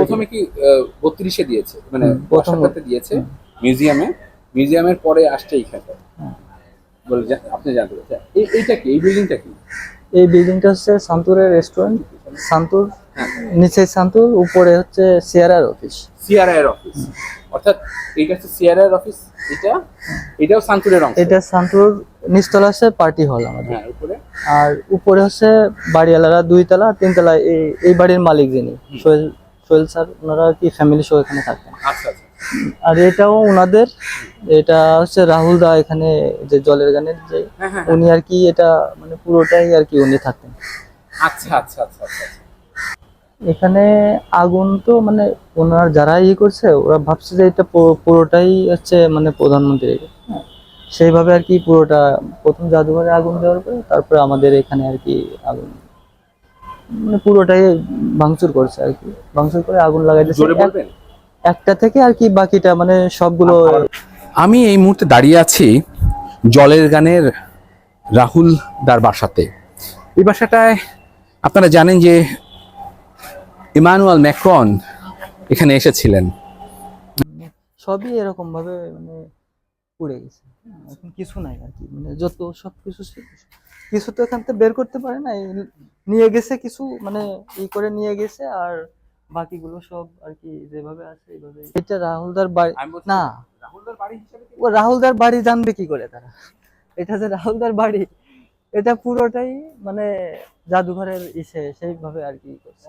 প্রথমে কি বত্রিশে দিয়েছে মানে প্রথম- দিয়েছে মিউজিয়ামে। মিউজিয়ামের পরে আসছে এইখানটা হ্যাঁ। বলে আপনি জানতে চাচ্ছেন এইটা কি? এই বিল্ডিংটা কি? এই বিল্ডিংটা হচ্ছে সান্তুরের রেস্টুরেন্ট সান্তুর হ্যাঁ। নিচে সান্তুর উপরে হচ্ছে সিআরআর অফিস সিআরআই এর অফিস অর্থাৎ এইটা হচ্ছে সিআরআই এর অফিস এটা? এটাও সান্তুরের অংশ। এটা সান্তুর নিচতলা হচ্ছে পার্টি হল আমাদের। হ্যাঁ উপরে। আর উপরে হচ্ছে বাড়িওয়ালারা দুই তলা তিন তলা এই এই বাড়ির মালিক যিনি সোহেল সোহেল স্যার ওনারা কি ফ্যামিলি সহ এখানে থাকেন আচ্ছা আচ্ছা। আর এটাও ওনাদের এটা হচ্ছে রাহুল দা এখানে যে জলের গানের যে হ্যাঁ হ্যাঁ উনি আর কি এটা মানে পুরোটাই আর কি উনি থাকেন আচ্ছা আচ্ছা আচ্ছা আচ্ছা। এখানে আগুন তো মানে ওনার যারা ইয়ে করছে ওরা ভাবছে যে এটা পুরোটাই হচ্ছে মানে প্রধানমন্ত্রী। হ্যাঁ। সেইভাবে আর কি পুরোটা প্রথম জাদুঘরে আগুন দেওয়ার পরে তারপরে আমাদের এখানে আর কি আগুন। মানে পুরোটাই ভাঙচুর করছে আর কি। ভাঙচুর করে আগুন লাগাই দিচ্ছে জোরে একটা থেকে আর কি বাকিটা মানে সবগুলো আমি এই মুহূর্তে দাঁড়িয়ে আছি জলের গানের রাহুল দার বাসাতে। এই বাসাটায় আপনারা জানেন যে ইমানুয়াল ম্যাক্রন এখানে এসেছিলেন। সবই এরকম ভাবে মানে পুড়ে গেছে। এখন কিছু নাই আর কি। মানে যত সব কিছু কিছু তো এখান থেকে বের করতে পারে না এই নিয়ে গেছে কিছু মানে ই করে নিয়ে গেছে আর বাকিগুলো সব আর কি যেভাবে আছে এইভাবে এটা রাহুলদার বাড়ি না। ও রাহুলদার বাড়ি জানবে কি করে তারা? এটা যে রাহুলদার বাড়ি এটা পুরোটাই মানে জাদুঘরের ইসে সেইভাবে আর কি করছে।